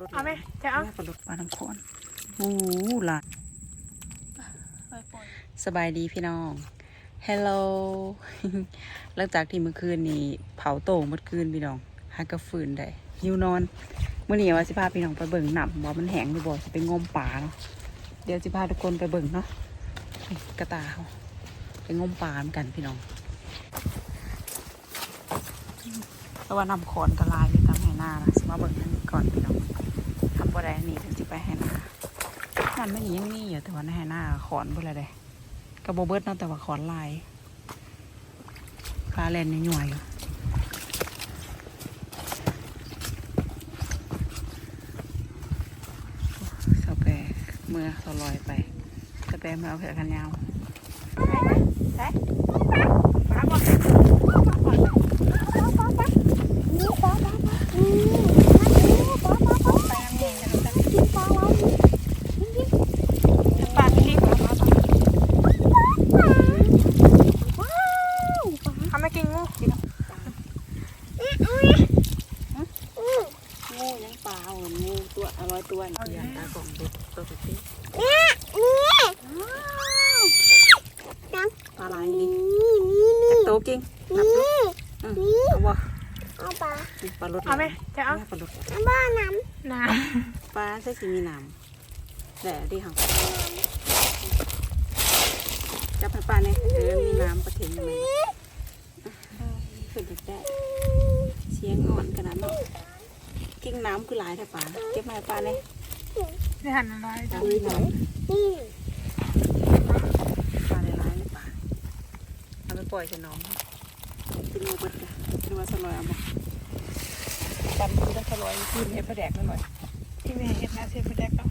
ลดเอาไหมจะเอาแม่ปลาลดปลาน้ำโขนโอ้หลายไปปล่อยสบายดีพี่น้องฮัลโหลหลังจากที่เมื่อคืนนี้เผาโต่งเมื่อคืนพี่น้องหากระฟืนได้หิวนอนเมื่อนี้ว่าสิพาพี่น้องไปเบิ่งหนำบ่มันแห้งหรือบ่สิไปงมป่าเนาะเดี๋ยวสิพาทุกคนไปเบิ่งเนาะนี่กระตาเขาไปงมปลาเหมือนกันพี่น้องแต่ว่านำขอนกระลายอยู่ตามไหหน้านะสมาเบิ่งนั่นก่อนพี่น้องทำบ่ได้อันนี่ถึงจะไปไหหน้า นั่นยังมีอยู่แต่ว่าในหน้าขอนบ่เลยเด้กระโบเบิดเนาะแต่ว่าขอนลายปลาแลนหน่วยสแปรเมื่อสลอยไปสแปรเมื่อเอาเผือกันยาวใช่ปลาบ่ไปน้ำแห้งกันแล้วกันปลาที่หัวปลาเอามากินงูกิน งูยังปลาเหมือนงูตัวอร่อยตัวนี่คือตากล่องเด็ดตัวสุดที่ปลาลายนี่จักโตวเก่งนับดูอืมเอาบ่นี่ ปลาลดเอาไหมจะเอาแม่ปลาลดน้ปลาใส่สีมีน้ำแหละดีค่ะจับให้ปลาเนี่ยเออมีน้ำปลาเค็มทำไมขึ้นเด็กได้เสียงอ่อนขนาดนั้นกิ้งน้ำคือหลายแต่ปลาเก็บมาให้ปลาเนี่ยำได้หันอะไรจ้ะอุ้ยน้ำปลาได้ร้ายเลยปลาเอาไปปล่อยใส่น้องเป็นงูเบิด เลยดูว่าสลอยเอามาจำคือต้องสลอยขึ้นให้ปลาแดกหน่อยที่แม่เห็นนะเสียไปแดกเอา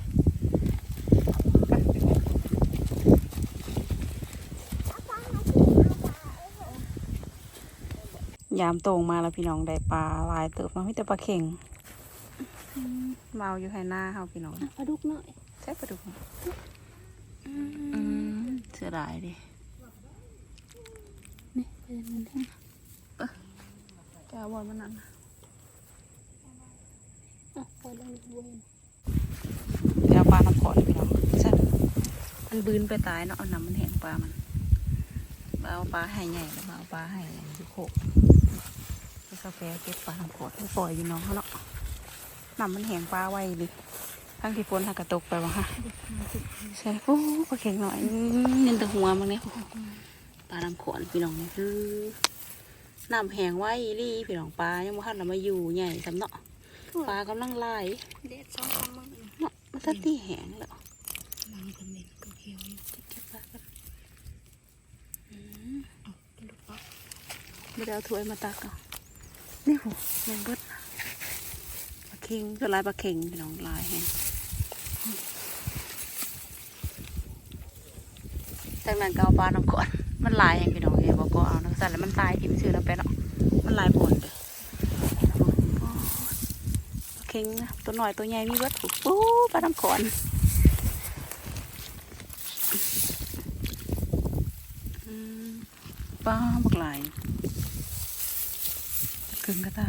ยามโตงมาแล้วพี่น้องได้ปลาลายเติบเนาะมีแต่ปลาเข่งเมาอยู่ให้หน้าเฮาพี่น้องปลาดุกหน่อยใช่ปลาดุกเสียดายดินี่เป็นมันแห้งจะเอาบอลมันนั่น อะปล่อยลงเวนเดี๋ยวเอาปลาน้ำขอนพี่น้องใช่มันบืนไปตายเนาะเอาน้ำมันแห้งปลามันเอาปลาให้ใหญ่แล้วมาเอาปลาให้ยุโคกไปกาแฟเก็บปลาน้ำขอนให้ปล่อยอยู่น้องเขาเนาะน้ำมันแห้งปลาไว้ดิทั้งที่ฝนหากระตกไปวะฮะใช่โอ้ปลาเข็งหน่อยเน้นแต่หัวมันเนี่ยปลาน้ำขอนพี่น้องเนี่ยคือน้ำแห้งไว้รี่พี่น้องปลายังบ่ทันเรามาอยู่ใหญ่สำเนาะ ปลากำลังไล่เด็ดสองคำมึงเนาะมันทันที่แห้งแล้วลังกันเด็ดก็เขียวอยู่เก็บปลากันปลาดุกปลาไม่ได้เอาถ้วยมาตักเอานี่โหแมงเบิดปลาเข็งก็ลายปลาเข็งพี่น้องลายแห้งจากนั้นก็เอาปลาน้ำขอนมันลายอย่างพี่น้องเอ๋บอกก็เอานะสั่นแล้วมันตายทิ่มซื้อแล้วไปเนาะมันลายผลเลย เข่งนะตัวหน่อยตัวใหญ่มีเบิดถูกปู๊ปลาน้ำขอนปลาบักหลายกึ่งกระตา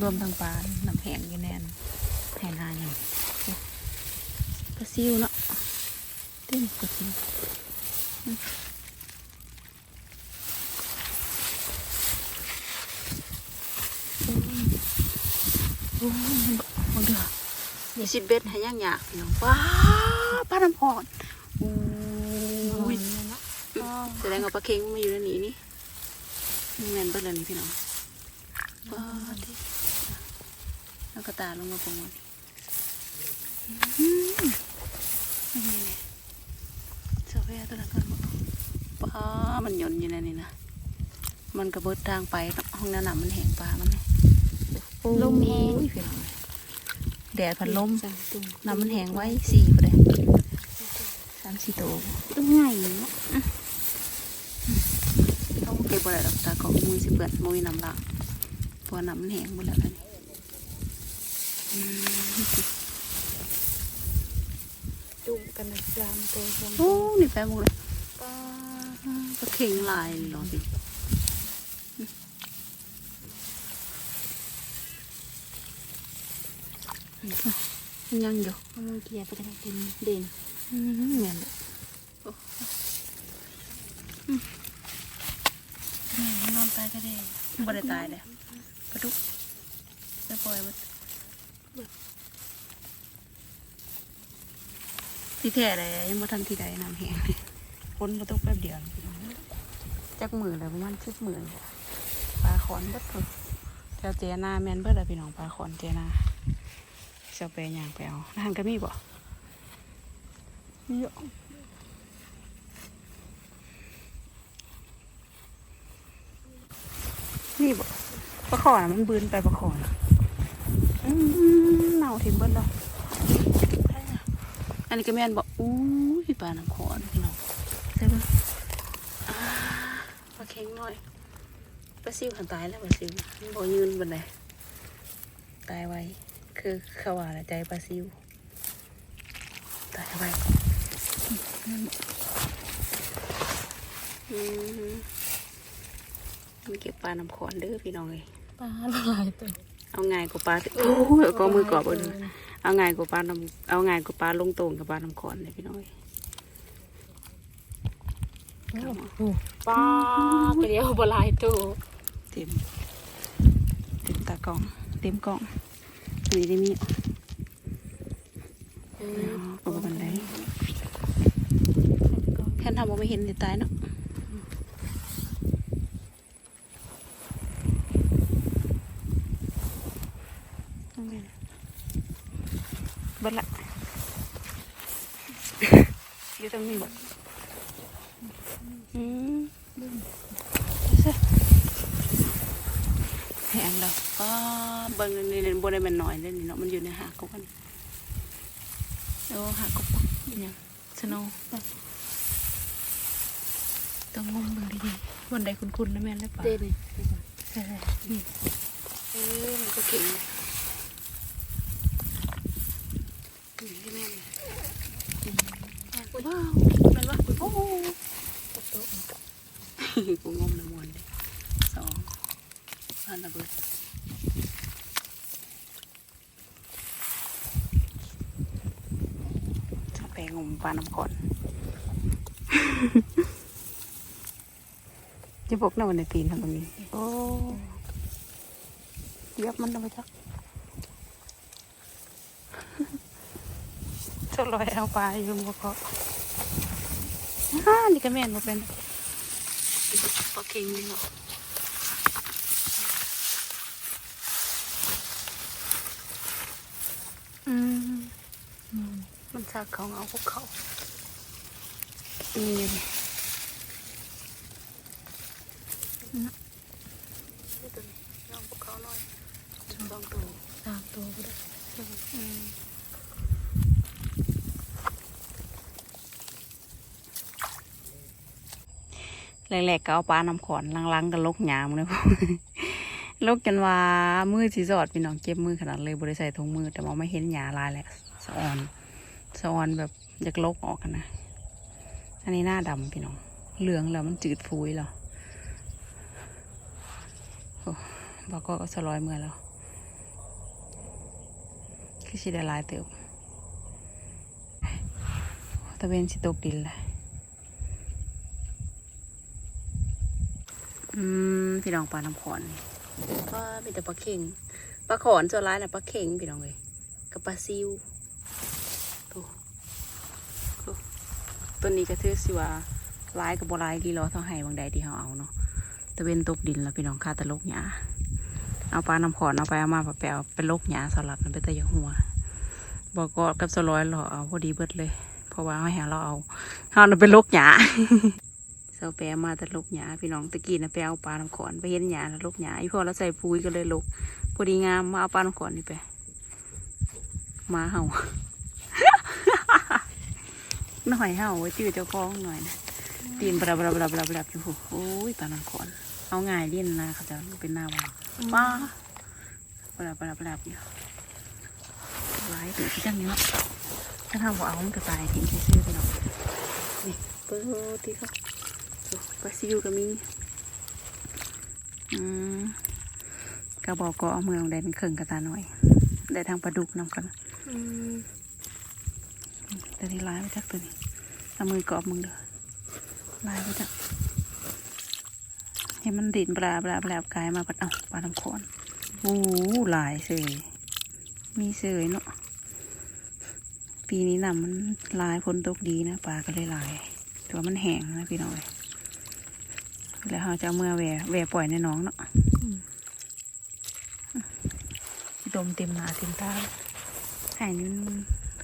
รวมทั้งปลาน้ำแหงอยู่แน่นแห่นาอย่างปลาซิวเนาะเต้นปลาซิว โอ้ยโอ้ยเดือมีสิบเบ็ดให้ย่างยากพี่น้องว้าปลาน้ำพอนโอ้ยแสดงว่าปลาเค็งมันมาอยู่ในนี้นี่นี่แมนเบิดเลยนี่พี่น้องว้าดิแล้วก็ตาลงมาปงมันอื้อหือนี่ๆเสื้อแพรตัวนั้นก่อนบ่ปลามันหย่นอยู่ในนี้นะมันกระเบิดทางไปเนาะห้องน้ำหนำมันแห้งปลามันนี่ ลมแห้งโอ้ยพี่น้องแดดพัดลมสามตัวน้ำมันแห้งไว้สี่พอดีสามสี่ตัวต้องใหญ่เนาะต้องเก็บบ่ได้ดอกตาของมือสิเปื่อนมือน้ำละเพราะว่าน้ำมันแห้งหมดแล้วนะนี่อืมจุ่มกันนะสามตัวสองโอ้นี่แปลงหมดเลยปลาปลาเข่งลายเลยเหรอสิอื มัน ยังอยู่มือเกียร์ไปกันเป็นเด่นอืมแมนเลยนอนตายก็ได้บ่ได้ตายเลยกระดุกจะปล่อยมันที่แท้เลยยังบ่ทันที่ใดน้ำแห้งฝนก็ตกแป๊บเดียวจักมือเลยประมาณสิบมือเลยปลาขอนเบิดเพิ่นแถวเจนาแมนเบิดเลยพี่น้องปลาขอนเจนา จ้าไปย่างไปเอาทางก็มีบ่เยอะนี่บอกปลาขอนะมันบืนไปปลาขอนะอืมเน่าทิ้งเบิ้ลแล้วอันนี้ก็แม่นบอกอู้ยปลาน้ำขอนพี่น้องใช่ปะอ่าปลาเค็งหน่อยปลาซิวหันตายแล้วปลาซิวมันบ่ยืนบนไหนตายไว้ คือเขาว่าแหละใจปลาซิวตายไว้อืมมันเก็บปลาน้ำขอนเด้อพี่น้องเลยปลาละลายตัวเอาง่ายกว่าปลาโอ้ยเอาก็มือกรอบเอาเลยเอาง่ายกว่าปลาน้ำเอาง่ายกว่าปลาลงโตงกับปลาน้ำขอนเลยพี่น้องเอ้ยปลาไปเดียวบลายตัวเต็มเต็มตากล่อง เต็มกล่อง นี่ได้มีเอาก็บันไดแค่ทำว่าไม่เห็นจะตายเนาะเอาไงนะเบัดละอยู่ตรงนี้บอกอืมเซ่แห งแล้วก็เบิ่งนี่นี่บนได้มันหน่อยเลยนี่เนาะมันอยู่ในหากกันโอ้หากบอีหยังสโนว์ต้องงมเบิ่งดีๆบนใดคุ้นๆนะแม่นแล้วป่ะเด่นใช่ๆนี่เออมันก็เก่งนะนี่ที่แม่นว้าวแม่นวะโอ้โหกูงมน้ำมันเลยสอง พันระเบิดชอบไปงมปลาน้ำก่อนจะบอกนะวันในตีนทำตรงนี้ โอ้เย็บมันทำไมจักจะลอยเอาปลาอยู่บนเกาะฮ่านี่ก็แม่นมาเป็นปลาเค็งนี่เนาะ อืมมันชาเขาเอาพวกเขานี่เลยนะนี่ตัวนี้น้องพวกเขาหน่อยสองตัวสามตัวก็ได้อืมแรกๆก็เอาปลาน้ำขอนลังๆก็ลกหยามเลย ลกกันว่ามือสีสอดพี่น้องเก็บมือขนาดเลยบริใส่ถุงมือแต่มองไม่เห็นหยาลายแหละสะออนสะออนแบบอยากลกออกกันนะ อันนี้หน้าดำพี่น้อง เหลืองแล้วมันจืดฟุยแล้วโอ้บอกก็สลอยเมื่อแล้วคือสิได้ลายเติบตะเวนสิตกดินแหละอืมพี่น้องปลาน้ำขอน ก็มีแต่ปลาเข่งปลาขอนส่วนร้ายนะปลาเข่งพี่น้องเลยกับปลาซิวตัวนี้ก็ถือสิว่าร้ายกับบ่ร้ายดีรอเท่าไห้บางใดที่เขาเอาเนาะตะเวนตกดินแล้วพี่น้องคาตะลกหยาเอาปลาน้ำขอนเอาไปเอามาปะแปลเป็นโรคหยาสลัดมันเป็นตะยงหัวบอกก็กับสลอยเราเอาพอดีเบิดเลย เพราะว่าเขาแหงเราเอาเขาเป็นโรคหยา เสาแปรมาแต่โรคหยาพี่น้องตะกี้นะไปเอาปลาน้ำขอนไปเห็นหยาแล้วโรคหยาอีพอเราใส่ปุ๋ยก็เลยโรคพอดีงามมาเอาปลาน้ำขอนนี่ไปมาเห่าหน่อยเห่าไว้จื้อเจ้าของหน่อยนะตีนบลาบลาบลาบลาบลาอยู่โอ้ยปลาน้ำขอนเอาง่ายเล่นนะเขาจะเป็นหน้าบ้าป้าปลาปลาปลาอยู่หลายถือที่จังเนี้ยถ้าทำว่าเอามันก็ตายทิ้งซื่อๆไปหน่อยนี่เปิดที่เขา ปลาซิวก็มีอืมกระบอกก็เอาเมืองได้เป็นเครื่องกระตาหน่อยไได้ทางปลาดุกนำกันอืมตัวนี้ลายไปจักตัวนี้เอามือกรอบมึงเด้อลายไปจักเห็นมันดินปลาปลาปลากายมาปัดเอาปลาทำคอนโอ้โหลายเสยมีเสยเนาะปีนี้น้ำมันลายฝนตกดีนะปลาก็เลยลาย ตัวมันแห้งนะพี่น้อย แล้วเราจะเอามื่อแหวแหวปล่อยในหน้องเนาะดมเต็มหนาเต็มตาใหายนี่มัน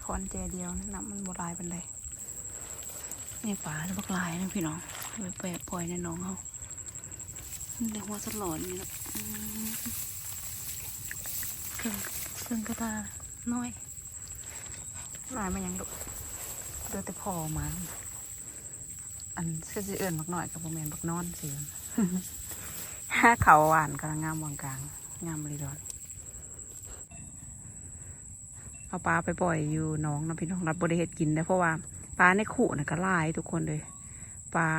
คอนแจเดียวนะน้ำมันบลายเป็นไรนี่ปลาจะบักลายนะพี่น้องไปแปะปล่อยในหน้องเขาเดี๋ยวหัวสลอนนี่เนาะอืมเครื่องเครื่องกระตาน้อยลายมันยังดุเดือแต่พอมัน อันเสื้อสีเอื่นบักหน่อยกับโมเมนบักนอนสิห้าเขาหวานกำลังงามวางกลาง งามเลยดอนเอาปลาไปปล่อยอยู่น้องนะพี่น้องรับบริเหตุกินได้เพราะว่าปลาในขู่น่ะก็ลายทุกคนเลยปลา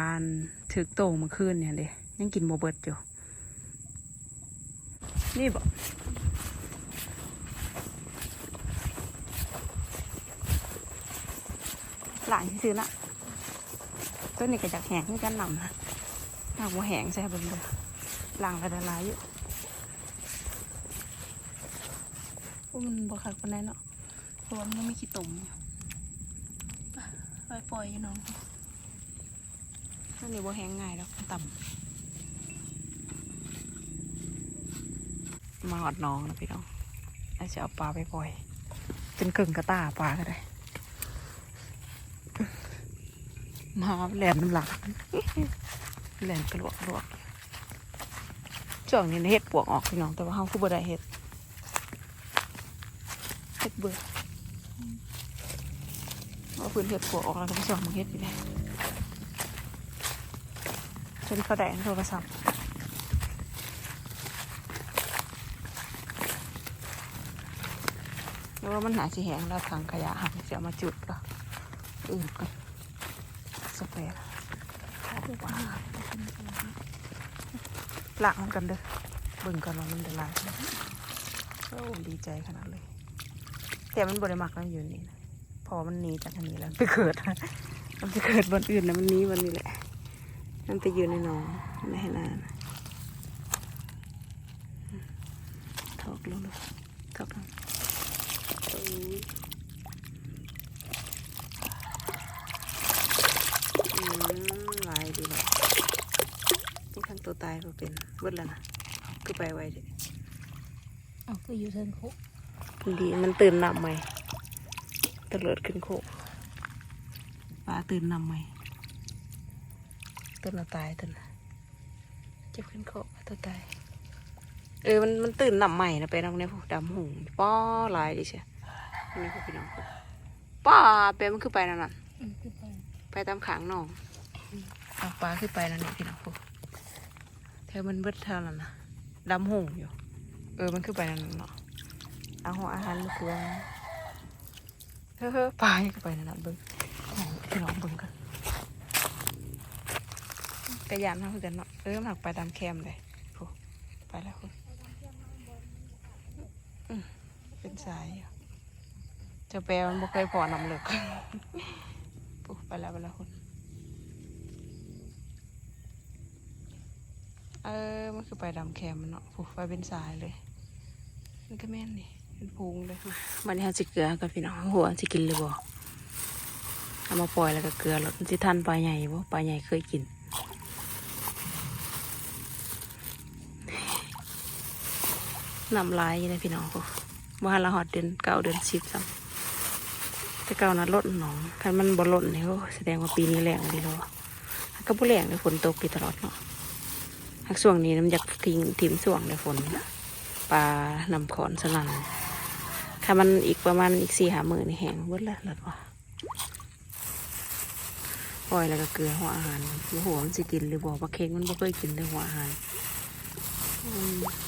ถึกโตเมื่อคืนเนี่ยเด้ยังกินโมเบิดอยู่นี่บอกหลานที่ซื้อละ ตัวนี้ก็จากแหงคือกันนำนะหากว่าแหงใช่บิ่งเลยล้างไปละลายอยู่มันบวคักปานใดเนาะเพราะว่ามันไม่ขี้ตุ่มอยู่ไปปล่อยอยู่น้องตัวนี้บ่แหงง่ายแล้วต่ำมาหอดน้องนะพี่น้องแล้จะเอาปลาไปปล่อยจนกึ่งกระตาปลาก็ได้ มาแหลมน้ำหลังแหลมกระลวกกระลวกช่วงนี้เห็ดปวกออกพี่น้อง แต่ว่าเขาคือบ่ได้เห็ดเห็ดเบื่อเอาพื้นเห็ดปวกออกแล้วก็ไปส่องมเห็ดอยู่เลยจนเขาแดงโทรศัพท์แล้วว่ามันหาสีแหงแล้วถังขยะหักเสียมาจุดก็อื่นก่อน เปรย์ว้าวล้างมันกันเด้อเบิ่งกันว่ามันจะล้างโอ้ดีใจขนาดเลย แต่มันบริมักแล้วอยู่นี่นะพอมันหนีจากอันนี้แล้วไปเกิด มันจะเกิดบนอื่นนะมันหนี้วันนี้แหละ มันไปอยู่ในหนองในให้นานถอกลงเลยถอกลงโอ้ย อืมลายดีเลยนี่ข้าง ตัวตายก็เป็นเบิดแล้วนะก็ไปไว้ดิเอาก็อยู่เทิงคุกดีมันตื่นนำไหมตะเลิดขึ้นโคกปลาตื่นนำไหมตัวน่ะตายตัวน่ะเจ็บขึ้นโคกตัวตายเออมันมันตื่นนำใหม่นะไปนำเนี่ยพวกดำหงป้อลายดิเชียนี่พวกพี่น้องพวกป้าเปมันคือไปนั่นน่ะอืมขึ้นไปไปตามขางหนองเอาปลาขึ้นไปนั่นนี่พี่น้องพวก ธอมันเบิดเท่านั้นนะดำหงอยู่ เออมันขึ้นไปนั่นเนาะเอาหัวอาหารมาเกลือเฮ้อเฮ้ปลาขึ้นไปนั่นนะเบิ้งเอาพี่น้องเบิ้งกันกระยานมาคือกันเนาะเออมันหักไปตามแคมเลยโอ้ไปแล้วคุณเป็นสายอยู่เจ้าแปรมันบ่เคยพอนำเลิกไปแล้วไปแล้วคุณ เออ มันคือไปดำแคมมันเนาะปุ๊บไปเป็นสายเลย มันก็แม่นนี่เป็นพุงเลยมันนี่ฮะสิเกลือกันพี่น้องหัวสิกินเลยบ่เอามาปล่อยแล้วก็เกลือรสมันสิทันปลาใหญ่บ่ปลาใหญ่เคยกินน้ำลายยู่เลยพี่น้องพวกว่าละหอดเดือนเก้าเดือนสิบซ้ำแต่เก่านะลดหนองคันมันบ่ลดเนี่ยแสดงว่าปีนี้แรงดีแล้วก็บ่แรงเลยฝนตกปีตลอดเนาะ หากช่วงนี้น้ำอยากทิ้งถิ่มช่วงเลยฝนปลานำขอนสนั่นถ้ามันอีกประมาณอีกสี่หามือนี่แห้งเบิดล้วหลดว่าปล่อยแล้วก็เกลือหัวอาหารหัวมันสิกินหรือบอกว่าเค้กมันบ่เคยกินเลยหัวอาหาร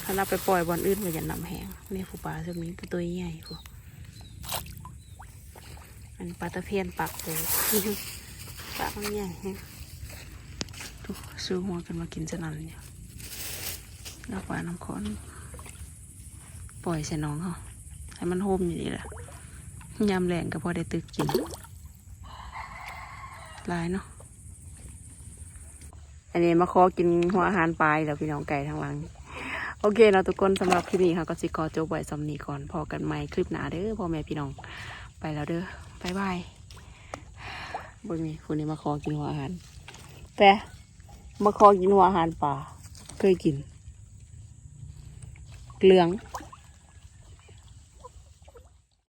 ถ้าเราไปปล่อยบอนอื่นมันจะนำแห้งนี่ผูปลาจะมีตัวใหญ่ผู้อันปลาตะเพียนปักเลยปลามันใหญ่แฮะทุกซื้อหัวกันมากินสนั่นเนี่ย แล้วปลาน้ำข้นปล่อยใส่น้องเขาให้มันโฮมอยู่นี่แหละยามแรงก็พอได้ตึกกินลายเนาะอันนี้มาขอกินหัวอาหารปลายแล้วพี่น้องไก่ทางหลัง โอเคเนาะทุกคนสำหรับคลิปนี้ค่ะ ก็สิขอจบไว้สำนีก่อนพอกันใหม่คลิปหน้าเด้อพ่อแม่พี่น้องไปแล้วเด้อบายบายบ่มีคนนี้มาขอกินหัวอาหาร แต่มาขอกินหัวอาหารป่าเคยกิน เหลือง